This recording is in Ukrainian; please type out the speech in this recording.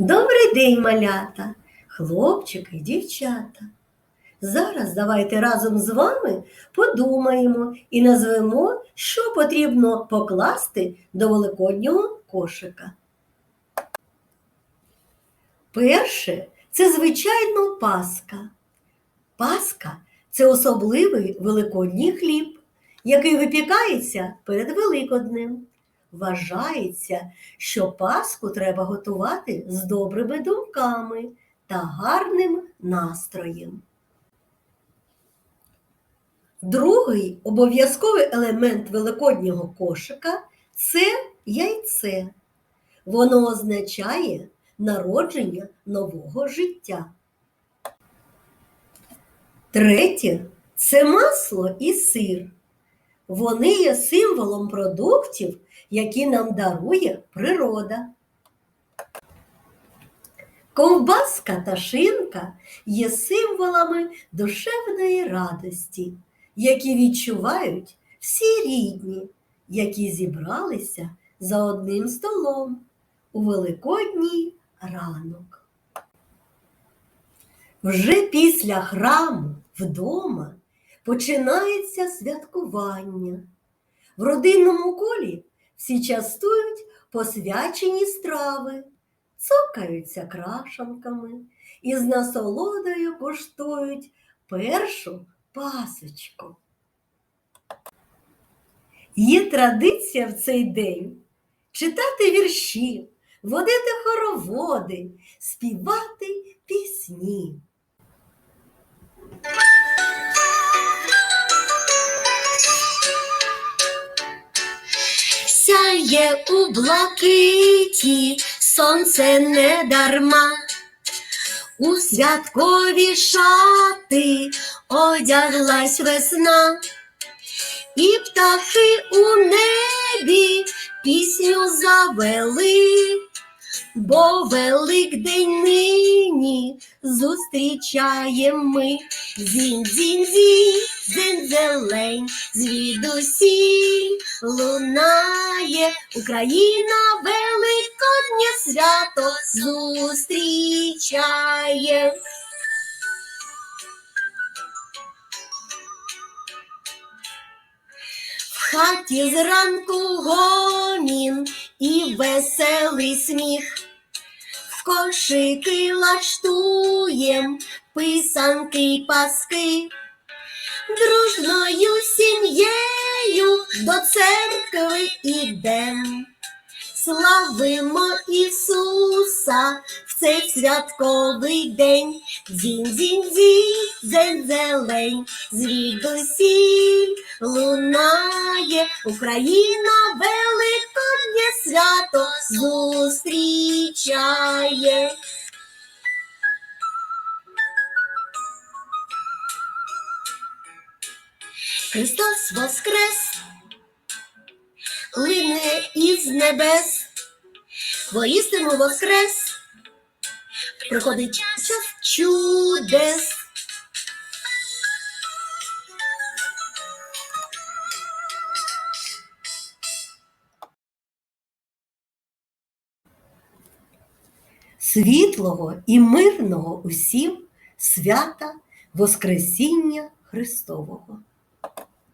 Добрий день, малята, хлопчики, дівчата. Зараз давайте разом з вами подумаємо і назвемо, що потрібно покласти до великоднього кошика. Перше це звичайно паска. Паска це особливий великодній хліб, який випікається перед Великоднем. Вважається, що Пасху треба готувати з добрими думками та гарним настроєм. Другий обов'язковий елемент великоднього кошика це яйце. Воно означає народження нового життя. Третє це масло і сир. Вони є символом продуктів, які нам дарує природа. Ковбаска та шинка є символами душевної радості, які відчувають всі рідні, які зібралися за одним столом у великодній ранок. Вже після храму вдома починається святкування. В родинному колі всі частують посвячені страви, цокаються крашанками і з насолодою куштують першу пасочку. Є традиція в цей день читати вірші, водити хороводи, співати пісні. Сяє у блакиті, сонце не дарма, у святкові шати одяглась весна, і птахи у небі пісню завели, бо Великдень нині зустрічаєм ми. Зінь, зінь, зінь, зелень, звідусіль лунає Україна великоднє свято зустрічає. В хаті зранку гомін і веселий сміх. Кошики лаштуєм писанки й паски. Дружною сім'єю до церкви ідем. Славимо Ісуса в цей святковий день. Дзінь, дзінь, дзінь, дзень, зелень, звідусіль лунає Україна великоднє свято зустрічає. Христос воскрес, лине із небес, воістину воскрес, приходить час чудес. Світлого і мирного усім свята Воскресіння Христового.